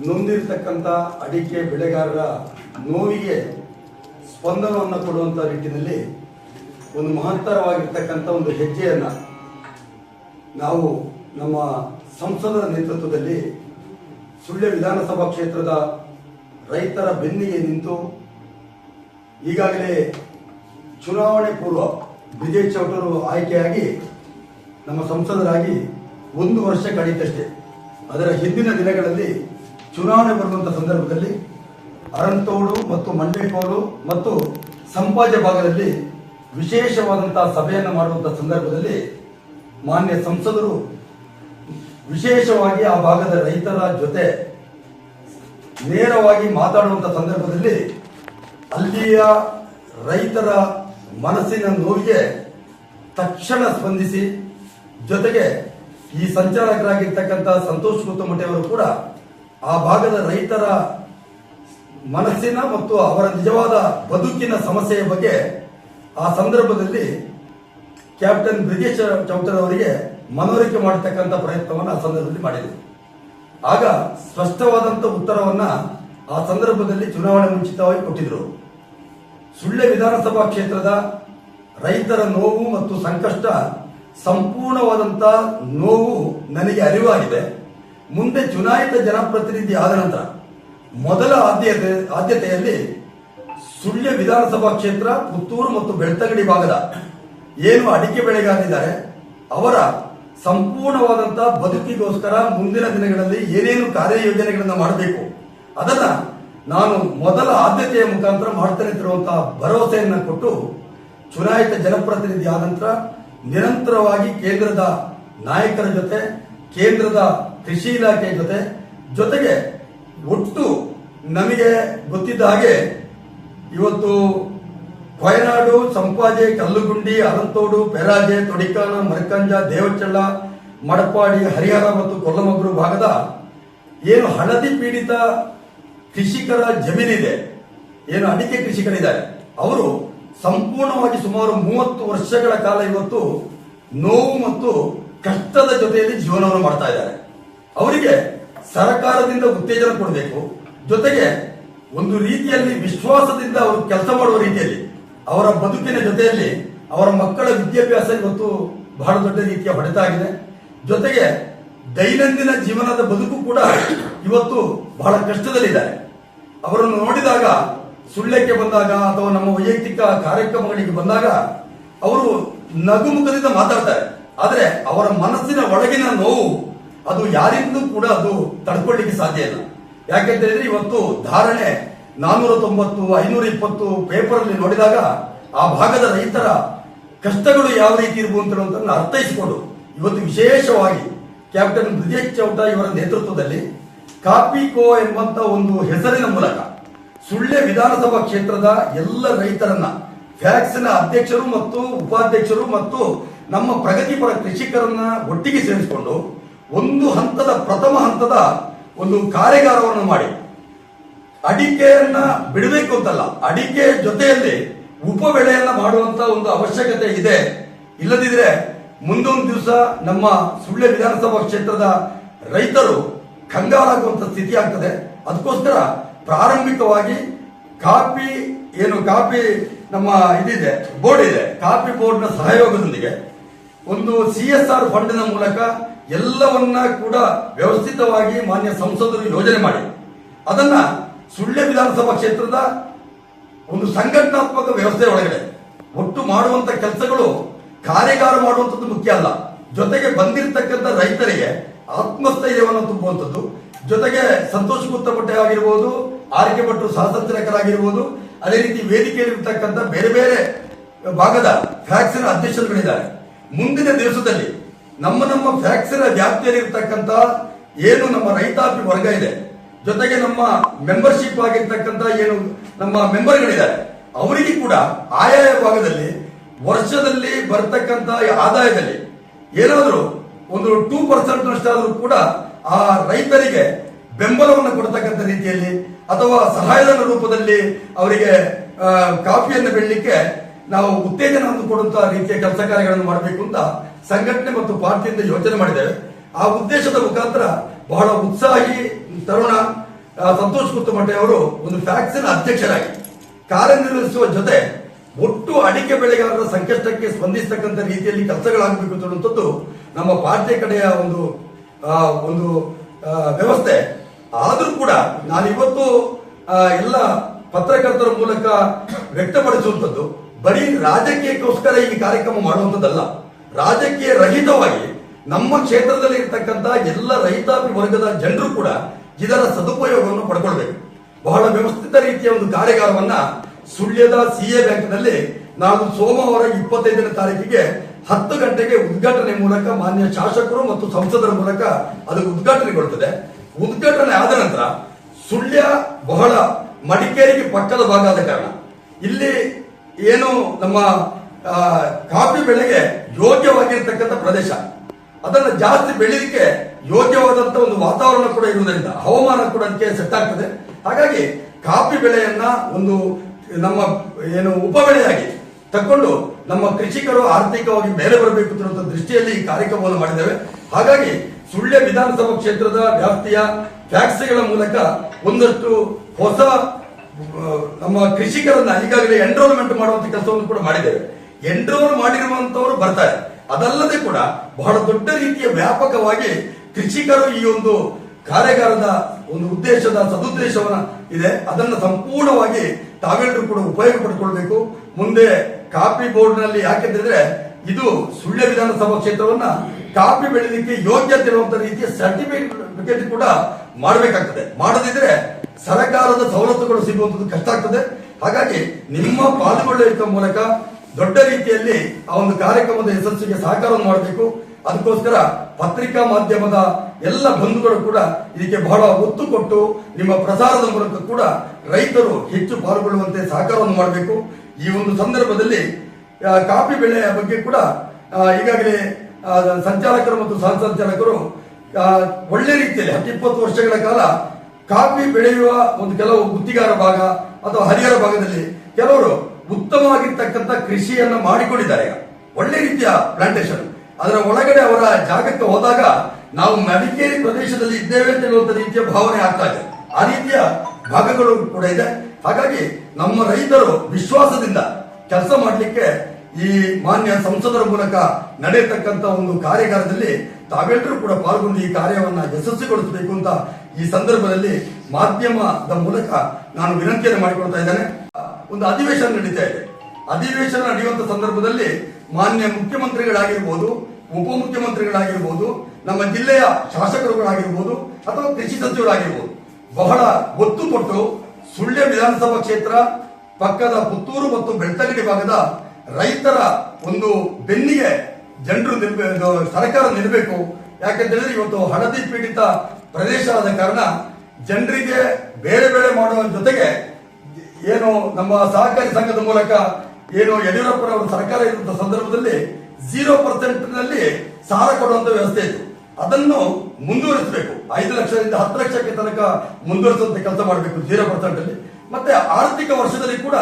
ನೊಂದಿರ್ತಕ್ಕಂಥ ಅಡಿಕೆ ಬೆಳೆಗಾರರ ನೋವಿಗೆ ಸ್ಪಂದನವನ್ನು ಕೊಡುವಂಥ ನಿಟ್ಟಿನಲ್ಲಿ ಒಂದು ಮಹತ್ತರವಾಗಿರ್ತಕ್ಕಂಥ ಒಂದು ಹೆಜ್ಜೆಯನ್ನು ನಾವು ನಮ್ಮ ಸಂಸದರ ನೇತೃತ್ವದಲ್ಲಿ ಸುಳ್ಯ ವಿಧಾನಸಭಾ ಕ್ಷೇತ್ರದ ರೈತರ ಬೆನ್ನಿಗೆ ನಿಂತು ಈಗಾಗಲೇ ಚುನಾವಣೆ ಪೂರ್ವ ವಿಜಯ್ ಚೌಟರು ಆಯ್ಕೆಯಾಗಿ ನಮ್ಮ ಸಂಸದರಾಗಿ ಒಂದು ವರ್ಷ ಕಳೆಯಿತಷ್ಟೇ ಅದರ ಹಿಂದಿನ ದಿನಗಳಲ್ಲಿ ಚುನಾವಣೆ ಬರುವಂಥ ಸಂದರ್ಭದಲ್ಲಿ ಅರಂತೋಡು ಮತ್ತು ಮಂಡೇಕೋಡು ಮತ್ತು ಸಂಪಾಜ ಭಾಗದಲ್ಲಿ ವಿಶೇಷವಾದಂತಹ ಸಭೆಯನ್ನು ಮಾಡುವಂಥ ಸಂದರ್ಭದಲ್ಲಿ ಮಾನ್ಯ ಸಂಸದರು ವಿಶೇಷವಾಗಿ ಆ ಭಾಗದ ರೈತರ ಜೊತೆ ನೇರವಾಗಿ ಮಾತಾಡುವಂಥ ಸಂದರ್ಭದಲ್ಲಿ ಅಲ್ಲಿಯ ರೈತರ ಮನಸ್ಸಿನ ನೋವಿಗೆ ತಕ್ಷಣ ಸ್ಪಂದಿಸಿ ಜೊತೆಗೆ ಈ ಸಂಚಾಲಕರಾಗಿರ್ತಕ್ಕಂಥ ಸಂತೋಷ್ ಕುತ್ತಮಟ್ಟಿ ಅವರು ಕೂಡ ಆ ಭಾಗದ ರೈತರ ಮನಸ್ಸಿನ ಮತ್ತು ಅವರ ನಿಜವಾದ ಬದುಕಿನ ಸಮಸ್ಯೆಯ ಬಗ್ಗೆ ಆ ಸಂದರ್ಭದಲ್ಲಿ ಕ್ಯಾಪ್ಟನ್ ಬ್ರಿಜೇಶ್ ಚೌಟರ್ ಅವರಿಗೆ ಮನವರಿಕೆ ಮಾಡತಕ್ಕಂಥ ಪ್ರಯತ್ನವನ್ನು ಆ ಸಂದರ್ಭದಲ್ಲಿ ಮಾಡಿದರು ಆಗ ಸ್ಪಷ್ಟವಾದಂಥ ಉತ್ತರವನ್ನ ಆ ಸಂದರ್ಭದಲ್ಲಿ ಚುನಾವಣೆ ಮುಂಚಿತವಾಗಿ ಕೊಟ್ಟಿದ್ರು. ಸುಳ್ಳೆ ವಿಧಾನಸಭಾ ಕ್ಷೇತ್ರದ ರೈತರ ನೋವು ಮತ್ತು ಸಂಕಷ್ಟ ಸಂಪೂರ್ಣವಾದಂತ ನೋವು ನನಗೆ ಅರಿವಾಗಿದೆ. ಮುಂದೆ ಚುನಾಯಿತ ಜನಪ್ರತಿನಿಧಿ ಆದ ನಂತರ ಮೊದಲ ಆದ್ಯತೆ, ಆದ್ಯತೆಯಲ್ಲಿ ಸುಳ್ಯ ವಿಧಾನಸಭಾ ಕ್ಷೇತ್ರ, ಪುತ್ತೂರು ಮತ್ತು ಬೆಳ್ತಂಗಡಿ ಭಾಗದ ಏನು ಅಡಿಕೆ ಬೆಳೆಗಾರರಿದ್ದಾರೆ, ಅವರ ಸಂಪೂರ್ಣವಾದಂತಹ ಬದುಕಿಗೋಸ್ಕರ ಮುಂದಿನ ದಿನಗಳಲ್ಲಿ ಏನೇನು ಕಾರ್ಯಯೋಜನೆಗಳನ್ನು ಮಾಡಬೇಕು, ಅದನ್ನ ನಾನು ಮೊದಲ ಆದ್ಯತೆಯ ಮುಖಾಂತರ ಮಾಡ್ತಾನೆ ಇರುವಂತಹ ಭರವಸೆಯನ್ನು ಕೊಟ್ಟು ಚುನಾಯಿತ ಜನಪ್ರತಿನಿಧಿ ಆದ ನಂತರ ನಿರಂತರವಾಗಿ ಕೇಂದ್ರದ ನಾಯಕರ ಜೊತೆ ಕೇಂದ್ರದ ಕೃಷಿ ಇಲಾಖೆ ಜೊತೆ, ಜೊತೆಗೆ ಒಟ್ಟು ನಮಗೆ ಗೊತ್ತಿದ್ದ ಹಾಗೆ ಇವತ್ತು ಕೊಯನಾಡು, ಸಂಪಾಜೆ, ಕಲ್ಲುಗುಂಡಿ ಅರಂತೋಡು ಪೆರಾಜೆ ತೊಡಿಕಾನ ಮರಕಂಜ, ದೇವಚಳ್ಳ, ಮಡಪಾಡಿ, ಹರಿಹರ ಮತ್ತು ಕೊಲ್ಲಮಗ್ರು ಭಾಗದ ಏನು ಹಳದಿ ಪೀಡಿತ ಕೃಷಿಕರ ಜಮೀನಿದೆ, ಏನು ಅಡಿಕೆ ಕೃಷಿಕರಿದ್ದಾರೆ, ಅವರು ಸಂಪೂರ್ಣವಾಗಿ ಸುಮಾರು ಮೂವತ್ತು ವರ್ಷಗಳ ಕಾಲ ಇವತ್ತು ನೋವು ಮತ್ತು ಕಷ್ಟದ ಜೊತೆಯಲ್ಲಿ ಜೀವನವನ್ನು ಮಾಡ್ತಾ ಇದ್ದಾರೆ. ಅವರಿಗೆ ಸರ್ಕಾರದಿಂದ ಉತ್ತೇಜನ ಕೊಡಬೇಕು. ಜೊತೆಗೆ ಒಂದು ರೀತಿಯಲ್ಲಿ ವಿಶ್ವಾಸದಿಂದ ಅವರು ಕೆಲಸ ಮಾಡುವ ರೀತಿಯಲ್ಲಿ ಅವರ ಬದುಕಿನ ಜೊತೆಯಲ್ಲಿ ಅವರ ಮಕ್ಕಳ ವಿದ್ಯಾಭ್ಯಾಸ ಇವತ್ತು ಬಹಳ ದೊಡ್ಡ ರೀತಿಯ ಹೊಡೆತ ಆಗಿದೆ. ಜೊತೆಗೆ ದೈನಂದಿನ ಜೀವನದ ಬದುಕು ಕೂಡ ಇವತ್ತು ಬಹಳ ಕಷ್ಟದಲ್ಲಿದ್ದಾರೆ. ಅವರನ್ನು ನೋಡಿದಾಗ ಸುಳ್ಳಕ್ಕೆ ಬಂದಾಗ ಅಥವಾ ನಮ್ಮ ವೈಯಕ್ತಿಕ ಕಾರ್ಯಕ್ರಮಗಳಿಗೆ ಬಂದಾಗ ಅವರು ನಗುಮುಖದಿಂದ ಮಾತಾಡ್ತಾರೆ. ಆದರೆ ಅವರ ಮನಸ್ಸಿನ ಒಳಗಿನ ನೋವು ಅದು ಯಾರಿಂದಲೂ ಕೂಡ ಅದು ತಡ್ಕೊಳ್ಳಿಕ್ಕೆ ಸಾಧ್ಯ ಇಲ್ಲ. ಯಾಕೆಂತ ಹೇಳಿದ್ರೆ ಇವತ್ತು ಧಾರಣೆ ನಾನ್ನೂರ ತೊಂಬತ್ತು ಐನೂರ ಇಪ್ಪತ್ತು ಪೇಪರ್ ಅಲ್ಲಿ ನೋಡಿದಾಗ ಆ ಭಾಗದ ರೈತರ ಕಷ್ಟಗಳು ಯಾವ ರೀತಿ ಇರಬಹುದು ಅಂತ ಅರ್ಥೈಸಿಕೊಂಡು ಇವತ್ತು ವಿಶೇಷವಾಗಿ ಕ್ಯಾಪ್ಟನ್ ಬ್ರಿಜೇಶ್ ಚೌಟ ಇವರ ನೇತೃತ್ವದಲ್ಲಿ ಕಾಪಿ ಕೋ ಎಂಬಂತ ಒಂದು ಹೆಸರಿನ ಮೂಲಕ ಸುಳ್ಳೆ ವಿಧಾನಸಭಾ ಕ್ಷೇತ್ರದ ಎಲ್ಲ ರೈತರನ್ನ, ಫ್ಯಾಕ್ಸ್ನ ಅಧ್ಯಕ್ಷರು ಮತ್ತು ಉಪಾಧ್ಯಕ್ಷರು ಮತ್ತು ನಮ್ಮ ಪ್ರಗತಿಪರ ಕೃಷಿಕರನ್ನ ಒಟ್ಟಿಗೆ ಸೇರಿಸಿಕೊಂಡು ಒಂದು ಹಂತದ ಪ್ರಥಮ ಹಂತದ ಒಂದು ಕಾರ್ಯಾಗಾರವನ್ನು ಮಾಡಿ. ಅಡಿಕೆಯನ್ನ ಬಿಡಬೇಕು ಅಂತಲ್ಲ, ಅಡಿಕೆ ಜೊತೆಯಲ್ಲಿ ಉಪ ಬೆಳೆಯನ್ನ ಮಾಡುವಂತ ಒಂದು ಅವಶ್ಯಕತೆ ಇದೆ. ಇಲ್ಲದಿದ್ರೆ ಮುಂದೊಂದು ದಿವಸ ನಮ್ಮ ಸುಳ್ಳೆ ವಿಧಾನಸಭಾ ಕ್ಷೇತ್ರದ ರೈತರು ಕಂಗಾಲಾಗುವಂತ ಸ್ಥಿತಿ ಆಗ್ತದೆ. ಅದಕ್ಕೋಸ್ಕರ ಪ್ರಾರಂಭಿಕವಾಗಿ ಕಾಪಿ, ಏನು ಕಾಪಿ ನಮ್ಮ ಇದಿದೆ, ಬೋರ್ಡ್ ಇದೆ. ಕಾಪಿ ಬೋರ್ಡ್ನ ಸಹಯೋಗದೊಂದಿಗೆ ಒಂದು ಸಿ ಎಸ್ ಆರ್ ಫಂಡ್ನ ಮೂಲಕ ಎಲ್ಲವನ್ನ ಕೂಡ ವ್ಯವಸ್ಥಿತವಾಗಿ ಮಾನ್ಯ ಸಂಸದರು ಯೋಜನೆ ಮಾಡಿ. ಅದನ್ನ ಸುಳ್ಯ ವಿಧಾನಸಭಾ ಕ್ಷೇತ್ರದ ಒಂದು ಸಂಘಟನಾತ್ಮಕ ವ್ಯವಸ್ಥೆ ಒಳಗಡೆ ಒಟ್ಟು ಮಾಡುವಂತ ಕೆಲಸಗಳು ಕಾರ್ಯಾಗಾರ ಮಾಡುವಂಥದ್ದು ಮುಖ್ಯ ಅಲ್ಲ. ಜೊತೆಗೆ ಬಂದಿರತಕ್ಕಂಥ ರೈತರಿಗೆ ಆತ್ಮಸ್ಥೈರ್ಯವನ್ನು ತುಂಬುವಂಥದ್ದು, ಜೊತೆಗೆ ಸಂತೋಷ್ ಗುತ್ತಪಟ್ಟೆ ಆಗಿರ್ಬೋದು, ಆರ್ಕೆ ಭಟ್ರು ಅದೇ ರೀತಿ ವೇದಿಕೆಯಲ್ಲಿರ್ತಕ್ಕಂಥ ಬೇರೆ ಬೇರೆ ಭಾಗದ ಫ್ಯಾಕ್ಸಿನ ಅಧ್ಯಕ್ಷರುಗಳಿದ್ದಾರೆ. ಮುಂದಿನ ದಿವಸದಲ್ಲಿ ನಮ್ಮ ನಮ್ಮ ಫ್ಯಾಕ್ಟರಿ ವ್ಯಾಪ್ತಿಯಲ್ಲಿ ಇರತಕ್ಕಂತ ಏನು ನಮ್ಮ ರೈತಾಪಿ ವರ್ಗ ಇದೆ, ಜೊತೆಗೆ ನಮ್ಮ ಮೆಂಬರ್ಶಿಪ್ ಆಗಿರ್ತಕ್ಕಂಥ ಏನು ನಮ್ಮ ಮೆಂಬರ್ಗಳಿದ್ದಾರೆ ಅವರಿಗೆ ಕೂಡ ಆಯಾಯ ಭಾಗದಲ್ಲಿ ವರ್ಷದಲ್ಲಿ ಬರ್ತಕ್ಕಂಥ ಆದಾಯದಲ್ಲಿ ಏನಾದರೂ ಒಂದು ಟೂ ಪರ್ಸೆಂಟ್ ನಷ್ಟಾದರೂ ಕೂಡ ಆ ರೈತರಿಗೆ ಬೆಂಬಲವನ್ನು ಕೊಡ್ತಕ್ಕಂಥ ರೀತಿಯಲ್ಲಿ ಅಥವಾ ಸಹಾಯಧನ ರೂಪದಲ್ಲಿ ಅವರಿಗೆ ಕಾಫಿಯನ್ನು ಬೆಳಲಿಕ್ಕೆ ನಾವು ಉತ್ತೇಜನವನ್ನು ಕೊಡುವಂತಹ ರೀತಿಯ ಕೆಲಸ ಕಾರ್ಯಗಳನ್ನು ಮಾಡಬೇಕು ಅಂತ ಸಂಘಟನೆ ಮತ್ತು ಪಾರ್ಟಿಯಿಂದ ಯೋಚನೆ ಮಾಡಿದ್ದೇವೆ. ಆ ಉದ್ದೇಶದ ಮುಖಾಂತರ ಬಹಳ ಉತ್ಸಾಹಿ ತರುಣ ಸಂತೋಷ್ ಅವರು ಒಂದು ಫ್ಯಾಕ್ಸಿನ ಅಧ್ಯಕ್ಷರಾಗಿ ಕಾರ್ಯನಿರ್ವಹಿಸುವ ಜೊತೆ ಒಟ್ಟು ಅಡಿಕೆ ಬೆಳೆಗಾರರ ಸಂಕಷ್ಟಕ್ಕೆ ಸ್ಪಂದಿಸತಕ್ಕಂಥ ರೀತಿಯಲ್ಲಿ ಕೆಲಸಗಳಾಗಬೇಕು ಅನ್ನುವಂಥದ್ದು ನಮ್ಮ ಪಾರ್ಟಿ ಕಡೆಯ ಒಂದು ಒಂದು ವ್ಯವಸ್ಥೆ. ಆದರೂ ಕೂಡ ನಾನು ಇವತ್ತು ಎಲ್ಲ ಪತ್ರಕರ್ತರ ಮೂಲಕ ವ್ಯಕ್ತಪಡಿಸುವಂಥದ್ದು. ಬರೀ ರಾಜಕೀಯಕ್ಕೋಸ್ಕರ ಈ ಕಾರ್ಯಕ್ರಮ ಮಾಡುವಂಥದ್ದಲ್ಲ. ರಾಜಕೀಯ ರಹಿತವಾಗಿ ನಮ್ಮ ಕ್ಷೇತ್ರದಲ್ಲಿ ಇರ್ತಕ್ಕಂಥ ಎಲ್ಲ ರೈತಾಪಿ ವರ್ಗದ ಜನರು ಕೂಡ ಇದರ ಸದುಪಯೋಗವನ್ನು ಪಡ್ಕೊಳ್ಬೇಕು. ಬಹಳ ವ್ಯವಸ್ಥಿತ ರೀತಿಯ ಒಂದು ಕಾರ್ಯಾಗಾರವನ್ನ ಸುಳ್ಯದ ಸಿಎ ಬ್ಯಾಂಕ್ನಲ್ಲಿ ನಾವು ಸೋಮವಾರ ಇಪ್ಪತ್ತೈದನೇ ತಾರೀಕಿಗೆ ಹತ್ತು ಗಂಟೆಗೆ ಉದ್ಘಾಟನೆ ಮೂಲಕ ಮಾನ್ಯ ಶಾಸಕರು ಮತ್ತು ಸಂಸದರ ಮೂಲಕ ಅದು ಉದ್ಘಾಟನೆಗೊಳ್ಳುತ್ತದೆ ಉದ್ಘಾಟನೆ ಆದ ನಂತರ ಸುಳ್ಯ ಬಹಳ ಮಡಿಕೇರಿಗೆ ಪಕ್ಕದ ಭಾಗ ಆದ ಕಾರಣ. ಇಲ್ಲಿ ಏನು ನಮ್ಮ ಕಾಫಿ ಬೆಳೆಗೆ ಯೋಗ್ಯವಾಗಿರ್ತಕ್ಕಂಥ ಪ್ರದೇಶ. ಅದನ್ನ ಜಾಸ್ತಿ ಬೆಳೀಲಿಕ್ಕೆ ಯೋಗ್ಯವಾದಂತ ಒಂದು ವಾತಾವರಣ ಕೂಡ ಇರುವುದರಿಂದ ಹವಾಮಾನ ಕೂಡ ಅದಕ್ಕೆ ಸೆಟ್ ಆಗ್ತದೆ. ಹಾಗಾಗಿ ಕಾಫಿ ಬೆಳೆಯನ್ನ ಒಂದು ನಮ್ಮ ಏನು ಉಪಬೆಳೆಯಾಗಿ ತಕ್ಕೊಂಡು ನಮ್ಮ ಕೃಷಿಕರು ಆರ್ಥಿಕವಾಗಿ ಮೇಲೆ ಬರಬೇಕು ಅನ್ನುವಂಥ ದೃಷ್ಟಿಯಲ್ಲಿ ಈ ಕಾರ್ಯಕ್ರಮವನ್ನು ಮಾಡಿದ್ದೇವೆ. ಹಾಗಾಗಿ ಸುಳ್ಯ ವಿಧಾನಸಭಾ ಕ್ಷೇತ್ರದ ವ್ಯಾಪ್ತಿಯ ಫ್ಯಾಕ್ಸಿಗಳ ಮೂಲಕ ಒಂದಷ್ಟು ಹೊಸ ನಮ್ಮ ಕೃಷಿಕರನ್ನ ಈಗಾಗಲೇ ಎನ್ರೋಲ್ಮೆಂಟ್ ಮಾಡುವಂತ ಕೆಲಸವನ್ನು ಕೂಡ ಮಾಡಿದ್ದೇವೆ. ಎನ್ರೋಲ್ ಮಾಡಿರುವಂತವರು ಬರ್ತಾರೆ. ಅದಲ್ಲದೆ ಕೂಡ ಬಹಳ ದೊಡ್ಡ ರೀತಿಯ ವ್ಯಾಪಕವಾಗಿ ಕೃಷಿಕರು ಈ ಒಂದು ಕಾರ್ಯಾಗಾರದ ಒಂದು ಉದ್ದೇಶದ ಸದುದ್ದೇಶವನ್ನ ಇದೆ. ಅದನ್ನು ಸಂಪೂರ್ಣವಾಗಿ ತಾವೆಲ್ಲರೂ ಕೂಡ ಉಪಯೋಗ ಪಡ್ಕೊಳ್ಬೇಕು. ಮುಂದೆ ಕಾಪಿ ಬೋರ್ಡ್ನಲ್ಲಿ ಯಾಕೆಂದ್ರೆ ಇದು ಸುಳ್ಯ ವಿಧಾನಸಭಾ ಕ್ಷೇತ್ರವನ್ನ ಕಾಪಿ ಬೆಳೆಯಲಿಕ್ಕೆ ಯೋಗ್ಯತೆ ಇರುವಂತ ರೀತಿಯ ಸರ್ಟಿಫಿಕೇಟ್ ಕೂಡ ಮಾಡಬೇಕಾಗ್ತದೆ. ಮಾಡದಿದ್ರೆ ಸರ್ಕಾರದ ಸವಲತ್ತುಗಳು ಸಿಗುವಂತದ್ದು ಕಷ್ಟ ಆಗ್ತದೆ. ಹಾಗಾಗಿ ನಿಮ್ಮ ಪಾಲ್ಗೊಳ್ಳುವಿಕೆ ಮೂಲಕ ದೊಡ್ಡ ರೀತಿಯಲ್ಲಿ ಆ ಒಂದು ಕಾರ್ಯಕ್ರಮದ ಯಶಸ್ಸಿಗೆ ಸಹಕಾರವನ್ನು ಮಾಡಬೇಕು. ಅದಕ್ಕೋಸ್ಕರ ಪತ್ರಿಕಾ ಮಾಧ್ಯಮದ ಎಲ್ಲ ಬಂಧುಗಳು ಕೂಡ ಇದಕ್ಕೆ ಬಹಳ ಒತ್ತು ಕೊಟ್ಟು ನಿಮ್ಮ ಪ್ರಸಾರದ ಮೂಲಕ ಕೂಡ ರೈತರು ಹೆಚ್ಚು ಪಾಲ್ಗೊಳ್ಳುವಂತೆ ಸಹಕಾರವನ್ನು ಮಾಡಬೇಕು. ಈ ಒಂದು ಸಂದರ್ಭದಲ್ಲಿ ಕಾಫಿ ಬೆಳೆಯ ಬಗ್ಗೆ ಕೂಡ ಈಗಾಗಲೇ ಸಂಚಾಲಕರು ಮತ್ತು ಸಹ ಸಂಚಾಲಕರು ಒಳ್ಳೆ ರೀತಿಯಲ್ಲಿ ಹತ್ತು ಇಪ್ಪತ್ತು ವರ್ಷಗಳ ಕಾಲ ಕಾಫಿ ಬೆಳೆಯುವ ಒಂದು ಕೆಲವು ಗುತ್ತಿಗಾರ ಭಾಗ ಅಥವಾ ಹರಿಹರ ಭಾಗದಲ್ಲಿ ಕೆಲವರು ಉತ್ತಮವಾಗಿರ್ತಕ್ಕಂಥ ಕೃಷಿಯನ್ನು ಮಾಡಿಕೊಂಡಿದ್ದಾರೆ. ಒಳ್ಳೆ ರೀತಿಯ ಪ್ಲಾಂಟೇಶನ್ ಅದರ ಒಳಗಡೆ ಅವರ ಜಾಗಕ್ಕೆ ಹೋದಾಗ ನಾವು ಮಡಿಕೇರಿ ಪ್ರದೇಶದಲ್ಲಿ ಇದ್ದೇವೆ ಅಂತ ಹೇಳುವಂತ ರೀತಿಯ ಭಾವನೆ ಆಗ್ತಾ ಇದೆ. ಆ ರೀತಿಯ ಭಾಗಗಳು ಕೂಡ ಇದೆ. ಹಾಗಾಗಿ ನಮ್ಮ ರೈತರು ವಿಶ್ವಾಸದಿಂದ ಕೆಲಸ ಮಾಡಲಿಕ್ಕೆ ಈ ಮಾನ್ಯ ಸಂಸದರ ಮೂಲಕ ನಡೆಯತಕ್ಕಂತ ಒಂದು ಕಾರ್ಯಾಗಾರದಲ್ಲಿ ತಾವೆಲ್ಲರೂ ಕೂಡ ಪಾಲ್ಗೊಂಡು ಈ ಕಾರ್ಯವನ್ನ ಯಶಸ್ವಿಗೊಳಿಸಬೇಕು ಅಂತ ಈ ಸಂದರ್ಭದಲ್ಲಿ ಮಾಧ್ಯಮದ ಮೂಲಕ ನಾನು ವಿನಂತಿಯನ್ನು ಮಾಡಿಕೊಳ್ತಾ ಇದ್ದೇನೆ. ಒಂದು ಅಧಿವೇಶನ ನಡೀತಾ ಇದೆ. ಅಧಿವೇಶನ ನಡೆಯುವಂತ ಸಂದರ್ಭದಲ್ಲಿ ಮಾನ್ಯ ಮುಖ್ಯಮಂತ್ರಿಗಳಾಗಿರ್ಬೋದು, ಉಪಮುಖ್ಯಮಂತ್ರಿಗಳಾಗಿರ್ಬೋದು, ನಮ್ಮ ಜಿಲ್ಲೆಯ ಶಾಸಕರುಗಳಾಗಿರ್ಬೋದು ಅಥವಾ ಕೃಷಿ ಸಚಿವರಾಗಿರ್ಬೋದು, ಬಹಳ ಒತ್ತು ಕೊಟ್ಟು ಸುಳ್ಯ ವಿಧಾನಸಭಾ ಕ್ಷೇತ್ರ ಪಕ್ಕದ ಪುತ್ತೂರು ಮತ್ತು ಬೆಳ್ತಂಗಡಿ ಭಾಗದ ರೈತರ ಒಂದು ಬೆನ್ನಿಗೆ ಜನರು ನಿಲ್ಬೇಕು ಸರ್ಕಾರ ನಿಲ್ಲಬೇಕು ಯಾಕೆಂತೇಳಿದ್ರೆ ಇವತ್ತು ಹಳದಿ ಪೀಡಿತ ಪ್ರದೇಶ ಆದ ಕಾರಣ ಜನರಿಗೆ ಬೇರೆ ಬೇರೆ ಮಾಡುವ ಜೊತೆಗೆ ಏನು ನಮ್ಮ ಸಹಕಾರಿ ಸಂಘದ ಮೂಲಕ ಏನು ಯಡಿಯೂರಪ್ಪನವರು ಸರ್ಕಾರ ಇರುವಂತಹ ಸಂದರ್ಭದಲ್ಲಿ ಜೀರೋ ಪರ್ಸೆಂಟ್ನಲ್ಲಿ ಸಾಲ ಕೊಡುವಂತ ವ್ಯವಸ್ಥೆ ಇತ್ತು. ಅದನ್ನು ಮುಂದುವರಿಸಬೇಕು. ಐದು ಲಕ್ಷದಿಂದ ಹತ್ತು ಲಕ್ಷಕ್ಕೆ ತನಕ ಮುಂದುವರಿಸುವಂತ ಕೆಲಸ ಮಾಡಬೇಕು ಜೀರೋ ಪರ್ಸೆಂಟ್ ಅಲ್ಲಿ. ಮತ್ತೆ ಆರ್ಥಿಕ ವರ್ಷದಲ್ಲಿ ಕೂಡ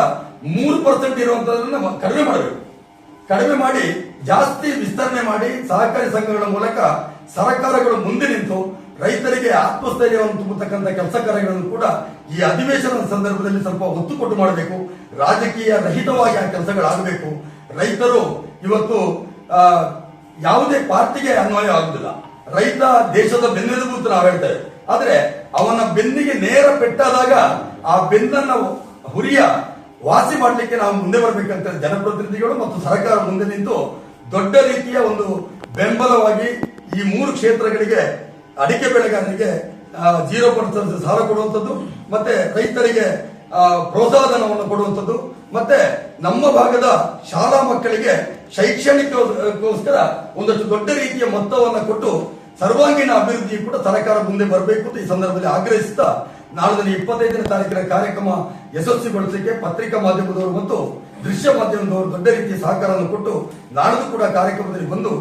ಮೂರು ಪರ್ಸೆಂಟ್ ಇರುವಂತದನ್ನ ಕಡಿಮೆ ಮಾಡಬೇಕು. ಕಡಿಮೆ ಮಾಡಿ, ಜಾಸ್ತಿ ವಿಸ್ತರಣೆ ಮಾಡಿ ಸಹಕಾರಿ ಸಂಘಗಳ ಮೂಲಕ ಸರ್ಕಾರಗಳು ಮುಂದೆ ನಿಂತು ರೈತರಿಗೆ ಆತ್ಮಸ್ಥೈರ್ಯವನ್ನು ತುಂಬತಕ್ಕಂಥ ಕೆಲಸ ಕಾರ್ಯಗಳನ್ನು ಕೂಡ ಈ ಅಧಿವೇಶನದ ಸಂದರ್ಭದಲ್ಲಿ ಸ್ವಲ್ಪ ಒತ್ತು ಕೊಟ್ಟು ಮಾಡಬೇಕು. ರಾಜಕೀಯ ರಹಿತವಾಗಿ ಆ ಕೆಲಸಗಳಾಗಬೇಕು. ರೈತರು ಇವತ್ತು ಯಾವುದೇ ಪಾರ್ಟಿಗೆ ಅನ್ವಯ ಆಗುದಿಲ್ಲ ರೈತ ದೇಶದ ಬೆನ್ನೆಲುಬು ಅಂತ ನಾವು ಹೇಳ್ತೇವೆ ಆದ್ರೆ ಅವನ ಬೆನ್ನಿಗೆ ನೇರ ಪೆಟ್ಟಾದಾಗ ಆ ಬೆನ್ನನ್ನು ಹುರಿಯ ವಾಸಿ ಮಾಡಲಿಕ್ಕೆ ನಾವು ಮುಂದೆ ಬರಬೇಕಂತ ಜನಪ್ರತಿನಿಧಿಗಳು ಮತ್ತು ಸರ್ಕಾರ ಮುಂದೆ ನಿಂತು ದೊಡ್ಡ ರೀತಿಯ ಒಂದು ಬೆಂಬಲವಾಗಿ ಈ ಮೂರು ಕ್ಷೇತ್ರಗಳಿಗೆ ಅಡಿಕೆ ಬೆಳೆಗಾರರಿಗೆ ಜೀರೋ ಪರ್ಸೆಂಟ್ ಸಾಲ ಕೊಡುವಂಥದ್ದು, ಮತ್ತೆ ರೈತರಿಗೆ ಪ್ರೋತ್ಸಾಹನವನ್ನು ಕೊಡುವಂಥದ್ದು, ಮತ್ತೆ ನಮ್ಮ ಭಾಗದ ಶಾಲಾ ಮಕ್ಕಳಿಗೆ ಶೈಕ್ಷಣಿಕಗೋಸ್ಕರ ಒಂದಷ್ಟು ದೊಡ್ಡ ರೀತಿಯ ಮೊತ್ತವನ್ನು ಕೊಟ್ಟು ಸರ್ವಾಂಗೀಣ ಅಭಿವೃದ್ಧಿ ಕೂಡ ಸರ್ಕಾರ ಮುಂದೆ ಬರಬೇಕು ಅಂತ ಈ ಸಂದರ್ಭದಲ್ಲಿ ಆಗ್ರಹಿಸುತ್ತಾ ನಾಳೆ ಇಪ್ಪತ್ತೈದನೇ ತಾರೀಕಿನ ಕಾರ್ಯಕ್ರಮ ಯಶಸ್ವಿಗೊಳಿಸಲಿಕ್ಕೆ ಪತ್ರಿಕಾ ಮಾಧ್ಯಮದವರು ಮತ್ತು ದೃಶ್ಯ ಮಾಧ್ಯಮದವರು ದೊಡ್ಡ ರೀತಿಯ ಸಹಕಾರವನ್ನು ಕೊಟ್ಟು ನಾಳೆದು ಕೂಡ ಕಾರ್ಯಕ್ರಮದಲ್ಲಿ ಬಂದು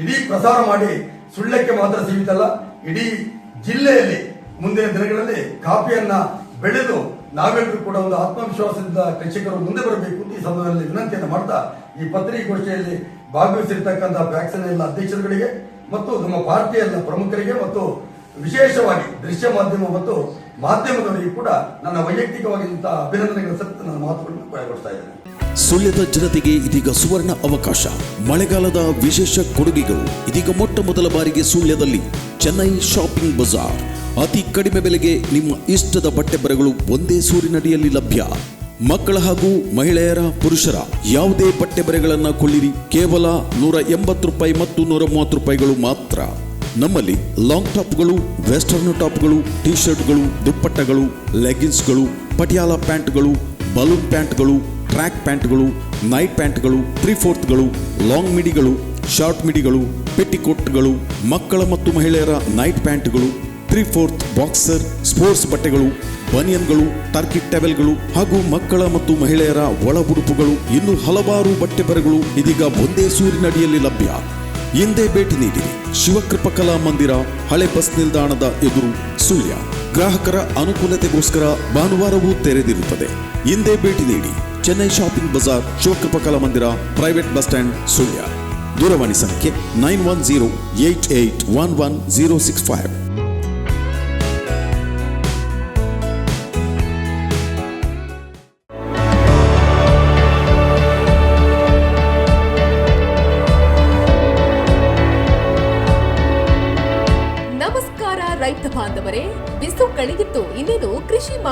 ಇಡೀ ಪ್ರಸಾರ ಮಾಡಿ ಸುಳ್ಳಕ್ಕೆ ಮಾತ್ರ ಸೀಮಿತ ಅಲ್ಲ, ಇಡೀ ಜಿಲ್ಲೆಯಲ್ಲಿ ಮುಂದಿನ ದಿನಗಳಲ್ಲಿ ಕಾಫಿಯನ್ನ ಬೆಳೆದು ನಾವೆಲ್ಲರೂ ಕೂಡ ಒಂದು ಆತ್ಮವಿಶ್ವಾಸದಿಂದ ಕೃಷಿಕರು ಮುಂದೆ ಬರಬೇಕು ಈ ಸಂದರ್ಭದಲ್ಲಿ ವಿನಂತಿಯನ್ನು ಮಾಡ್ತಾ ಈ ಪತ್ರಿಕಾಗೋಷ್ಠಿಯಲ್ಲಿ ಭಾಗವಹಿಸಿರ್ತಕ್ಕಂಥ ವ್ಯಾಕ್ಸಿನ್ ಎಲ್ಲ ಅಧ್ಯಕ್ಷರುಗಳಿಗೆ ಮತ್ತು ನಮ್ಮ ಪಾರ್ಟಿಯ ಎಲ್ಲ ಪ್ರಮುಖರಿಗೆ ಮತ್ತು ವಿಶೇಷವಾಗಿ ದೃಶ್ಯ ಮಾಧ್ಯಮ ಮತ್ತು ಮಾಧ್ಯಮದವರಿಗೆ ಕೂಡ ನನ್ನ ವೈಯಕ್ತಿಕವಾಗಿಂತ ಅಭಿನಂದನೆಗಳ ಸಹಿತ ನನ್ನ ಮಾತುಗಳನ್ನು ಕೊನೆಗೊಳಿಸ್ತಾ ಇದ್ದೇನೆ. ಸುಳ್ಯದ ಜನತೆಗೆ ಇದೀಗ ಸುವರ್ಣ ಅವಕಾಶ. ಮಳೆಗಾಲದ ವಿಶೇಷ ಕೊಡುಗೆಗಳು. ಇದೀಗ ಮೊಟ್ಟ ಮೊದಲ ಬಾರಿಗೆ ಸುಳ್ಯದಲ್ಲಿ ಚೆನ್ನೈ ಶಾಪಿಂಗ್ ಬಜಾರ್. ಅತಿ ಕಡಿಮೆ ಬೆಲೆಗೆ ನಿಮ್ಮ ಇಷ್ಟದ ಬಟ್ಟೆ ಬರಗಳು ಒಂದೇ ಸೂರಿನಡಿಯಲ್ಲಿ ಲಭ್ಯ. ಮಕ್ಕಳ ಹಾಗೂ ಮಹಿಳೆಯರ, ಪುರುಷರ ಯಾವುದೇ ಬಟ್ಟೆ ಬರೆಗಳನ್ನು ಕೊಳ್ಳಿರಿ ಕೇವಲ ನೂರ ಎಂಬತ್ತು ರೂಪಾಯಿ ಮತ್ತು ನೂರ ಮೂವತ್ತು ರೂಪಾಯಿಗಳು ಮಾತ್ರ. ನಮ್ಮಲ್ಲಿ ಲಾಂಗ್ ಟಾಪ್ಗಳು, ವೆಸ್ಟರ್ನ್ ಟಾಪ್ಗಳು ಟಿ ಶರ್ಟ್ಗಳು ದುಪ್ಪಟ್ಟಗಳು ಲೆಗಿನ್ಸ್ಗಳು ಪಟಿಯಾಲ ಪ್ಯಾಂಟ್ಗಳು, ಬಲೂನ್ ಪ್ಯಾಂಟ್ಗಳು, ಟ್ರ್ಯಾಕ್ ಪ್ಯಾಂಟ್ಗಳು, ನೈಟ್ ಪ್ಯಾಂಟ್ಗಳು ತ್ರೀ ಫೋರ್ತ್ಗಳು ಲಾಂಗ್ ಮಿಡಿಗಳು, ಶಾರ್ಟ್ ಮಿಡಿಗಳು, ಪೆಟ್ಟಿಕೋಟ್ಗಳು, ಮಕ್ಕಳ ಮತ್ತು ಮಹಿಳೆಯರ ನೈಟ್ ಪ್ಯಾಂಟ್ಗಳು ತ್ರೀ ಫೋರ್ತ್ ಬಾಕ್ಸರ್, ಸ್ಪೋರ್ಟ್ಸ್ ಬಟ್ಟೆಗಳು, ಬನಿಯನ್ಗಳು, ಟರ್ಕಿ ಟೆವೆಲ್ಗಳು ಹಾಗೂ ಮಕ್ಕಳ ಮತ್ತು ಮಹಿಳೆಯರ ಒಳ ಉಡುಪುಗಳು ಇನ್ನು ಹಲವಾರು ಬಟ್ಟೆ ಬರೆಗಳು ಇದೀಗ ಒಂದೇ ಸೂರಿನಡಿಯಲ್ಲಿ ಲಭ್ಯ. ಹಿಂದೆ ಭೇಟಿ ನೀಡಿರಿ ಶಿವಕೃಪ ಕಲಾ ಮಂದಿರ, ಹಳೆ ಬಸ್ ನಿಲ್ದಾಣದ ಎದುರು ಸುಳ್ಯ. ಗ್ರಾಹಕರ ಅನುಕೂಲತೆಗೋಸ್ಕರ ಭಾನುವಾರವೂ ತೆರೆದಿರುತ್ತದೆ. ಎಂದೇ ಭೇಟಿ ನೀಡಿ ಚೆನ್ನೈ ಶಾಪಿಂಗ್ ಬಜಾರ್, ಶಿವಕೃಪ ಕಲಾ ಮಂದಿರ, ಪ್ರೈವೇಟ್ ಬಸ್ ಸ್ಟ್ಯಾಂಡ್, ಸುಳ್ಯ. ದೂರವಾಣಿ ಸಂಖ್ಯೆ nine one zero eight eight one one zero six five.